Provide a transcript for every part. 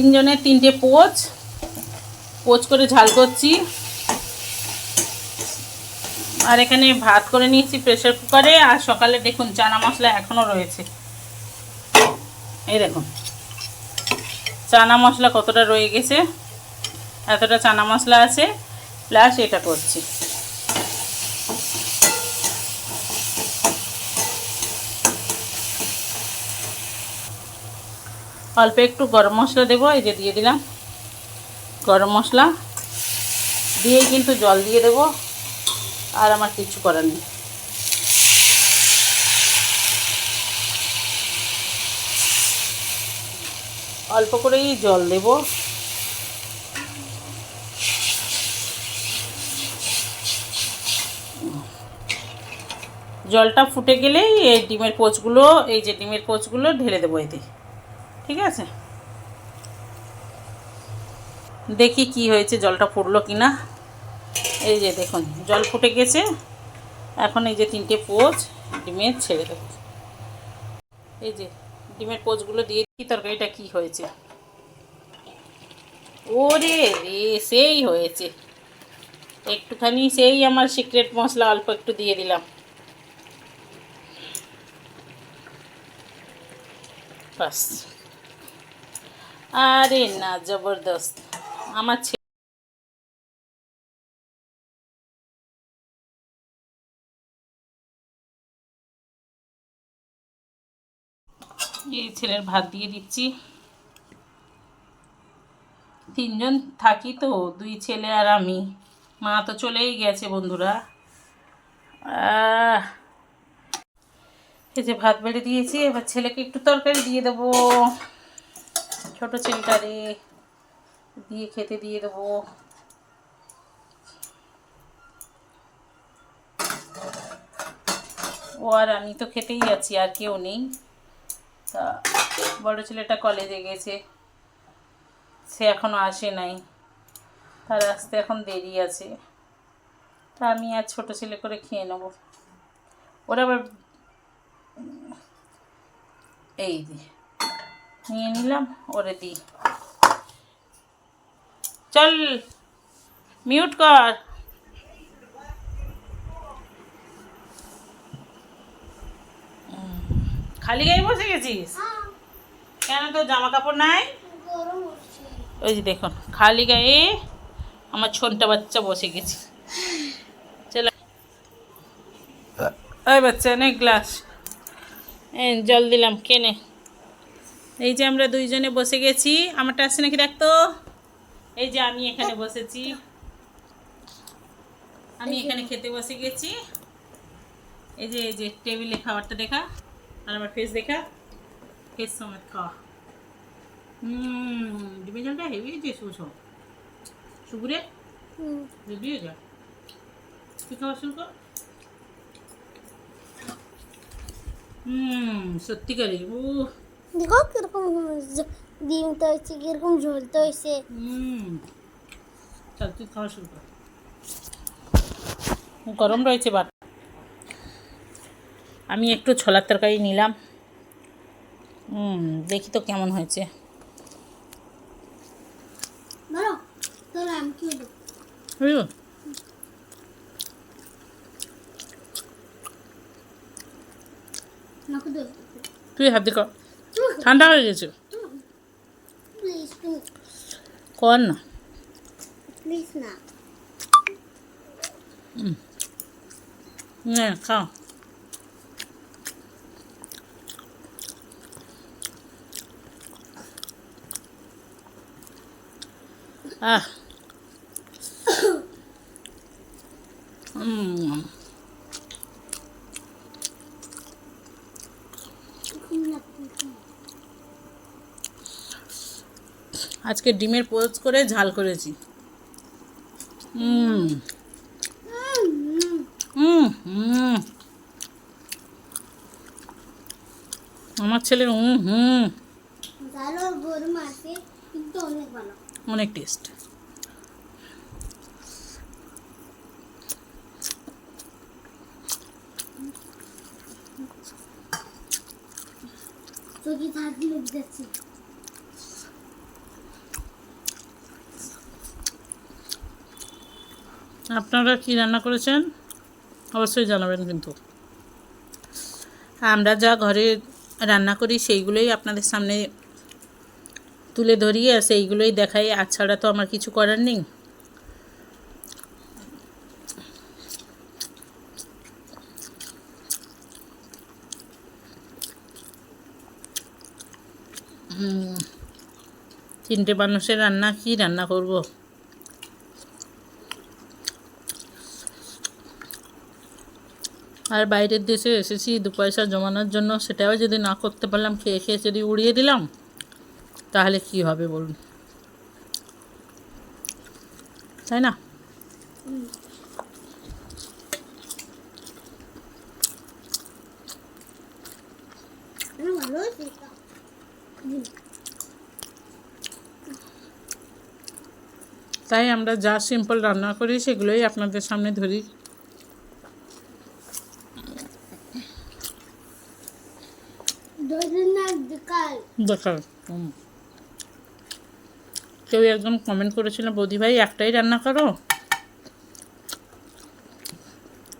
তিনজনের তিনটে poach. Poach করে ঝাল করছি। আর এখানে ভাত করে নিয়েছি প্রেসার কুকারে আর সকালে দেখুন চানা মশলা এখনও রয়েছে। এই দেখুন। চানা মশলা কতটা রয়ে গেছে, এতটা চানা মশলা আছে। প্লাস এটা করছি। অল্প একটু গরম মশলা দেবো, এই যে দিয়ে দিলাম। গরম মশলা দিয়ে কিন্তু জল দিয়ে দেবো, আর আমার কিছু করার নেই। অল্প করেই জল দেব। জলটা ফুটে গেলেই এই ডিমের পোচগুলো, এই যে ডিমের পোচগুলো ঢেলে দেবো এতে। ঠিক আছে? দেখি কি হয়েছে, জলটা ফুটলো কি না এই যে দেখুন, জল ফুটে গেছে। এখন এই যে তিনটে পোচ, ডিমের ছেড়ে দেবো। এই যে ডিমের পোচগুলো দিয়ে কি তরকারিটা কি হয়েছে? ওরে রে, সেই হয়েছে। একটুখানি সেই আমার সিক্রেট মশলা অল্প একটু দিয়ে দিলাম। বাস। আরে না, জবরদস্ত। আমার এই ছেলের ভাত দিয়ে দিচ্ছি। তিনজন থাকি তো, দুই ছেলে আর আমি। মা তো চলেই গেছে বন্ধুরা। এই যে ভাত বেড়ে দিয়েছি, এবার ছেলেকে একটু তরকারি দিয়ে দেবো। ছোট ছেলেটারে দিয়ে খেতে দিয়ে দেবো। ও আর আমি তো খেতেই আছি, আর কেউ নেই। তা বড় ছেলেটা কলেজে গেছে, সে এখনও আসে নাই। তার আসতে এখন দেরি আছে। তা আমি আর ছোট ছেলে করে খেয়ে নেব। ওরা আবার এই যে নিয়ে নিলাম, ওরে দিই চল মিউট কর। খালি গায়ে বসে গেছিস? কেন তোর জামা কাপড় নাই? ওই যে দেখুন, খালি গায়ে আমার ছোনটা বাচ্চা বসে গেছে। চলো। বাচ্চা অনেক গ্লাস জল দিলাম কেনে এই যে আমরা দুইজনে বসে গেছি। আমারটা আসছে নাকি দেখতো এই যে আমি এখানে বসেছি। আমি এখানে খেতে বসে গেছি। এই যে এই যে টেবিলে খাবারটা দেখা। আর আমার ফেস দেখা। ফেস সমেত খাওয়া। হুম ডিমের জলটা হেভি হয়েছে হয়ে যা তুই খাওয়া শুরু কর হুম সত্যিকারে ও দেখো কীরকম ডিমটা হয়েছে কীরকম ঝোলটা হয়েছে হুম চল তুই খাওয়া শুরু কর গরম রয়েছে বাট আমি একটু ছোলার তরকারি নিলাম। হুম দেখি তো কেমন হয়েছে। দে। তুই হাত দিয়ে কর ঠান্ডা হয়ে গেছে প্লিজ তুমি কর না প্লিজ না নে খাও আহ আজকে ডিমের পোচ করে ঝাল করেছি। হুম। হুম আমার ছেলের হুম। হুম অনেক টেস্ট। চোখে দিয়ে আপনারা কি রান্না করেছেন? অবশ্যই জানাবেন কিন্তু। আমরা যা ঘরে রান্না করি সেইগুলোই আপনাদের সামনে তুলে ধরি আর সেইগুলোই দেখাই। আর ছাড়া তো আমার কিছু করার নেই। তিনটে মানুষের রান্না, কি রান্না করব? আর বাইরের দেশে এসেছি, দু পয়সা জমানোর জন্য। সেটাও যদি না করতে পারলাম, খেয়ে খেয়ে যদি উড়িয়ে দিলাম, তাহলে কি হবে বলুন? তাই না? তাই আমরা যা সিম্পল রান্না করি, সেগুলোই আপনাদের সামনে ধরে না হুম। কেউ একজন কমেন্ট করেছিল বৌদি ভাই একটাই রান্না করো?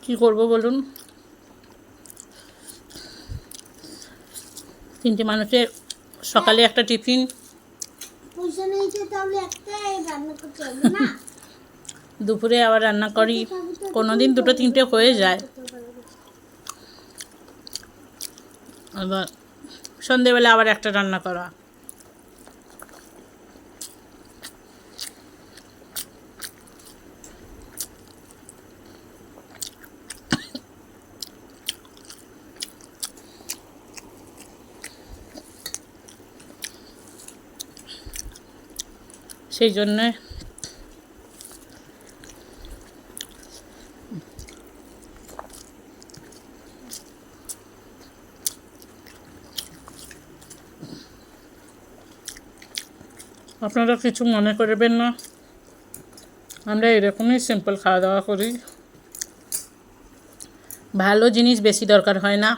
কি করব বলুন? তিনটে মানুষের সকালে একটা টিফিন। পয়সা নিয়েছে তাহলে একটাই রান্না করতে হবে না? দুপুরে আবার রান্না করি। কোনো দিন দুটো তিনটে হয়ে যায়। আবার সন্ধেবেলা আবার একটা রান্না করা। সেই জন্যে আপনারা কিছু মনে করবেন না। আমরা এরকমই সিম্পল খাওয়া দাওয়া করি। ভালো জিনিস বেশি দরকার হয় না।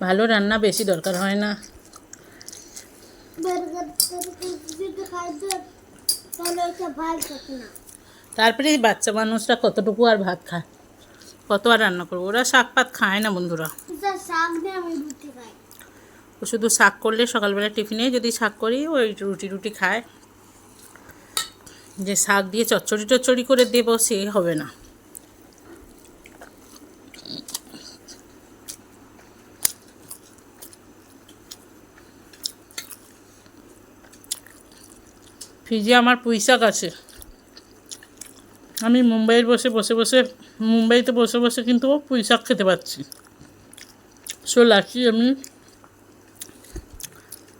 ভালো রান্না বেশি দরকার হয় না। তারপরে বাচ্চা মানুষরা কতটুকু আর ভাত খায়? কত আর রান্না করব? ওরা শাক পাত খায় না বন্ধুরা। শাক দিয়ে আমি রুটি খাই। শুধু শাক করলে সকালবেলা টিফিনে যদি শাক করি ওই রুটি রুটি খায়। যে শাক দিয়ে চচ্চড়ি টচ্চড়ি করে দেবো, সে হবে না। ফ্রিজে আমার পুঁই শাক আছে। আমি মুম্বাইয়ের বসে বসে বসে, মুম্বাইতে বসে বসে কিন্তু পুঁই শাক খেতে পাচ্ছি। সো লাকি আমি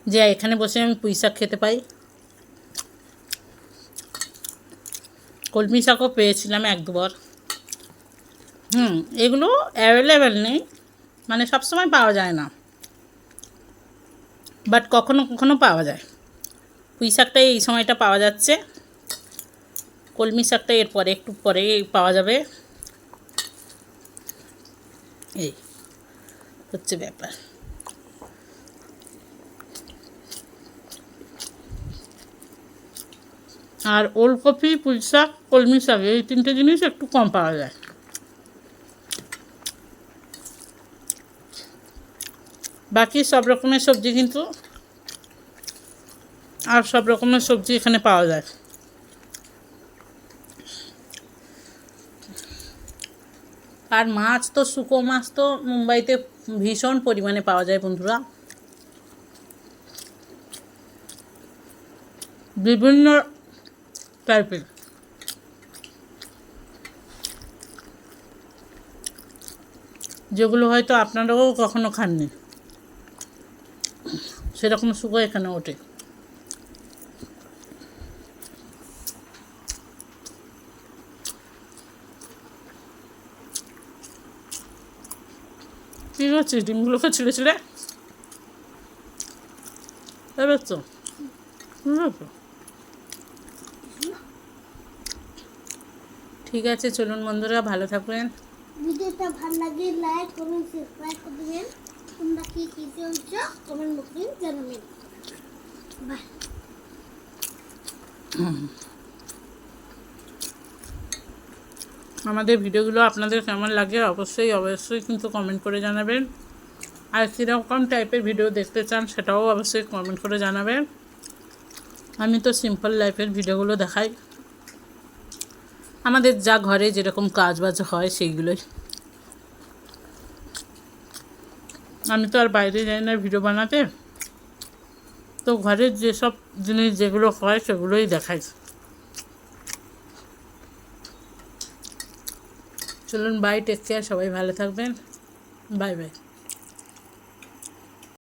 যে এখানে বসে আমি পুঁই শাক খেতে পাই। কলমি শাকও পেয়েছিলাম এক দুবার। হুম, এগুলো অ্যাভেলেবেল নেই মানে সবসময় পাওয়া যায় না। বাট কখনো কখনো পাওয়া যায়। পুঁই শাকটা এই সময়টা পাওয়া যাচ্ছে। কলমি শাকটা এরপরে একটু পরে পাওয়া যাবে। এই হচ্ছে ব্যাপার। আর ওলকপি পুঁই শাক কলমি শাক, এই তিনটে জিনিস একটু কম পাওয়া যায়। বাকি সব রকমের সবজি কিন্তু আর সব রকমের সবজি এখানে পাওয়া যায়। আর মাছ তো, শুকো মাছ তো মুম্বাইতে ভীষণ পরিমাণে পাওয়া যায় বন্ধুরা। বিভিন্ন টাইপের যেগুলো হয়তো আপনারাও কখনো খাননি। সেরকম শুকো এখানে ওঠে। ঠিক আছে, ডিমগুলোকে ছিঁড়ে ছিঁড়ে। এবার তো ঠিক আছে চলুন বন্ধুরা ভালো থাকবেন। ভিডিওটা ভালো লাগে লাইক কমেন্ট সাবস্ক্রাইব করে দেবেন। তোমরা কি কি চলছো কমেন্ট বক্সে জানাবেন। আমাদের ভিডিওগুলো আপনাদের কেমন লাগে অবশ্যই অবশ্যই কিন্তু কমেন্ট করে জানাবেন। আর কীরকম টাইপের ভিডিও দেখতে চান সেটাও অবশ্যই কমেন্ট করে জানাবেন। আমি তো সিম্পল লাইফের ভিডিওগুলো দেখাই। আমাদের যা ঘরে যেরকম কাজ বাজ হয় সেইগুলোই। আমি তো আর বাইরে যাই না ভিডিও বানাতে। তো ঘরের যেসব জিনিস যেগুলো হয় সেগুলোই দেখাই। চলুন বাই টেক কেয়ার সবাই ভালো থাকবেন। Bye bye